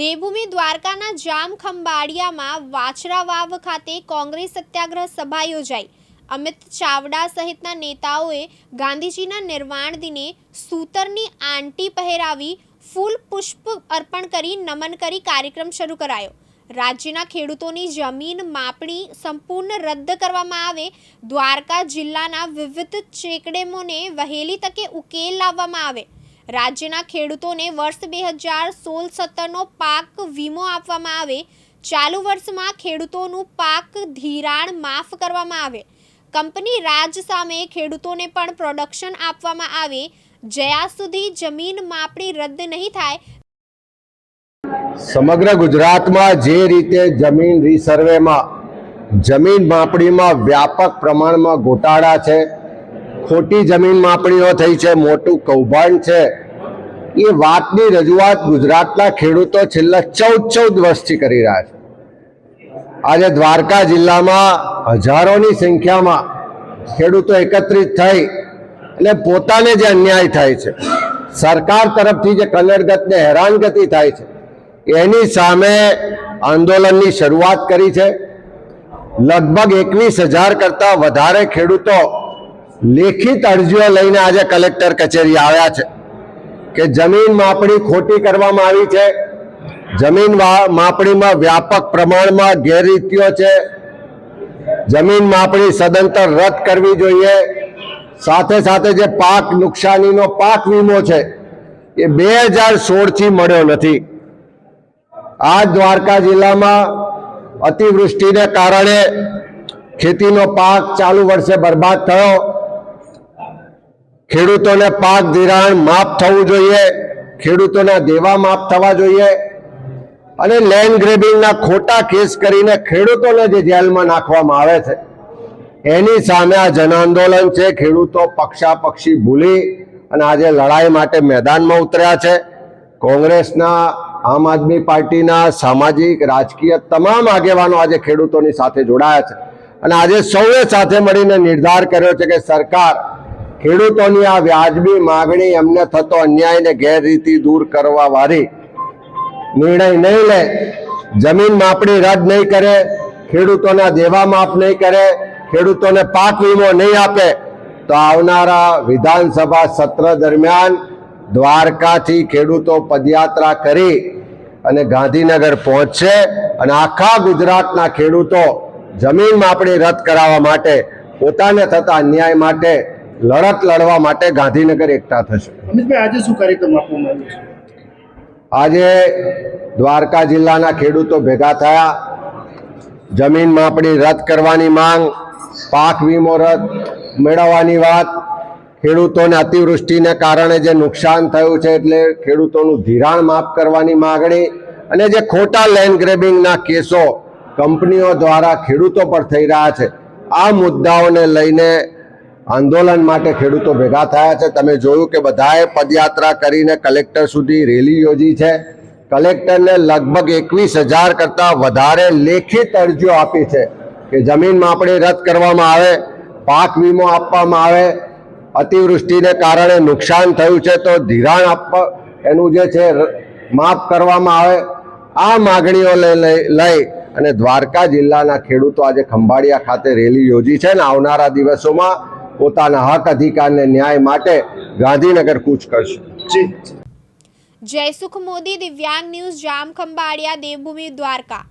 દેવભૂમિ દ્વારકાના જામ ખંભાળિયામાં વાછરા વાવ ખાતે કોંગ્રેસ સત્યાગ્રહ સભા યોજાઈ. અમિત ચાવડા સહિતના નેતાઓએ ગાંધીજીના નિર્વાણ દિને સૂતરની આંટી પહેરાવી ફૂલ પુષ્પ અર્પણ કરી નમન કરી કાર્યક્રમ શરૂ કરાયો. રાજ્યના ખેડૂતોની જમીન માપણી સંપૂર્ણ રદ કરવામાં આવે. દ્વારકા જિલ્લાના વિવિધ ચેકડેમોને વહેલી તકે ઉકેલ લાવવામાં આવે. રાજ્યના ખેડૂતોને વર્ષ બે હજાર સોળ સત્તરનો પાક વીમો આપવામાં આવે. ચાલુ વર્ષમાં ખેડૂતોનું પાક ધિરાણ માફ કરવામાં આવે. કંપની રાજ સામે ખેડૂતોને પણ પ્રોડક્શન આપવામાં આવે. જ્યાં સુધી જમીન માપણી રદ નહીં થાય. સમગ્ર ગુજરાતમાં જે રીતે જમીન રિસર્વેમાં જમીન માપણીમાં વ્યાપક પ્રમાણમાં ગોટાળા છે ખોટી જમીન માપણીઓ થઈ છે, મોટું કૌભાંડ છે. એ વાતની રજૂઆત ગુજરાતના ખેડૂતો છેલ્લા ચૌદ ચૌદ વર્ષથી કરી રહ્યા છે. આજે દ્વારકા જિલ્લામાં હજારોની સંખ્યામાં ખેડૂતો એકત્રિત થઈ અને પોતાને જે અન્યાય થાય છે, સરકાર તરફથી જે કલરગતને હેરાનગતિ થાય છે, એની સામે આંદોલનની શરૂઆત કરી છે. લગભગ એકવીસ હજાર કરતાં વધારે ખેડૂતો લેખિત અરજીઓ લઈને આજે કલેક્ટર કચેરી આવ્યા છે કે જમીન માપણી ખોટી કરવામાં આવી છે. જમીન માપણીમાં વ્યાપક પ્રમાણમાં ગેરરીતિઓ છે. જમીન માપણી સદંતર રદ કરવી જોઈએ. સાથે સાથે જે પાક નુકસાનીનો પાક વીમો છે એ બે હજાર સોળથી મળ્યો નથી. આ દ્વારકા જિલ્લામાં અતિવૃષ્ટિને કારણે ખેતીનો પાક ચાલુ વર્ષે બરબાદ થયો. ખેડૂતોને પાક ધિરાણ માફ થવું જોઈએ, ખેડૂતોના દેવા માફ થવા જોઈએ અને લેન્ડ ગ્રેબિંગના ખોટા કેસ કરીને ખેડૂતોને જે જેલમાં નાખવામાં આવે છે, એની સામે આ જન આંદોલન છે. ખેડૂતો પક્ષાપક્ષી ભૂલી અને આજે લડાઈ માટે મેદાનમાં ઉતર્યા છે. કોંગ્રેસના, આમ આદમી પાર્ટીના સામાજિક, રાજકીય તમામ આગેવાનો આજે ખેડૂતોની સાથે જોડાયા છે. અને આજે સૌએ સાથે મળીને નિર્ધાર કર્યો છે કે સરકાર ખેડૂતોની આ વ્યાજબી માગણી એમને થતો અન્યાયને ગેરરીતિ દૂર કરવા વાળી નિર્ણય નહીં લે, જમીન માપણી રદ નહીં કરે, ખેડૂતોના દેવા માફ નહીં કરે, ખેડૂતોને પાક વીમો નહીં આપે, તો આવનારા વિધાનસભા સત્ર દરમિયાન દ્વારકાથી ખેડૂતો પદયાત્રા કરી અને ગાંધીનગર પહોંચશે અને આખા ગુજરાતના ખેડૂતો જમીન માપણી રદ કરાવવા માટે, પોતાને થતા અન્યાય માટે લડત લડવા માટે ગાંધીનગર એકઠા થશે. અમિતભાઈ આજે શું કાર્યક્રમ આપવામાં આવ્યો છે? આજે દ્વારકા જિલ્લાના ખેડૂતો ભેગા થયા. જમીન માપણી રદ કરવાની માંગ પાક વીમો રદ મેળવવાની વાત. ખેડૂતોને અતિવૃષ્ટિને કારણે જે નુકસાન થયું છે એટલે ખેડૂતોનું ધિરાણ માફ કરવાની માગણી અને જે ખોટા લેન્ડ ગ્રેબિંગના કેસો કંપનીઓ દ્વારા ખેડૂતો પર થઈ રહ્યા છે. આ મુદ્દાઓને લઈને આંદોલન માટે ખેડૂતો ભેગા થયા છે. તમે જોયું કે બધાએ પદયાત્રા કરીને કલેક્ટર સુધી રેલી યોજી છે. કલેક્ટરને લગભગ એકવીસ હજાર કરતાં વધારે લેખિત અરજીઓ આપી છે કે જમીન માપણી રદ કરવામાં આવે, પાક વીમો આપવામાં આવે. અતિવૃષ્ટિને કારણે નુકસાન થયું છે તો ધિરાણ આપવા, એનું જે છે માફ કરવામાં આવે. આ માગણીઓ લઈ અને દ્વારકા જિલ્લાના ખેડૂતો આજે ખંભાળિયા ખાતે રેલી યોજી છે ને આવનારા દિવસોમાં પોતાના હક અધિકારને ન્યાય માટે ગાંધીનગર કૂચ કરશે. જયસુખ મોદી દિવ્યાંગ ન્યૂઝ જામ ખંભાળિયા દેવભૂમિ દ્વારકા.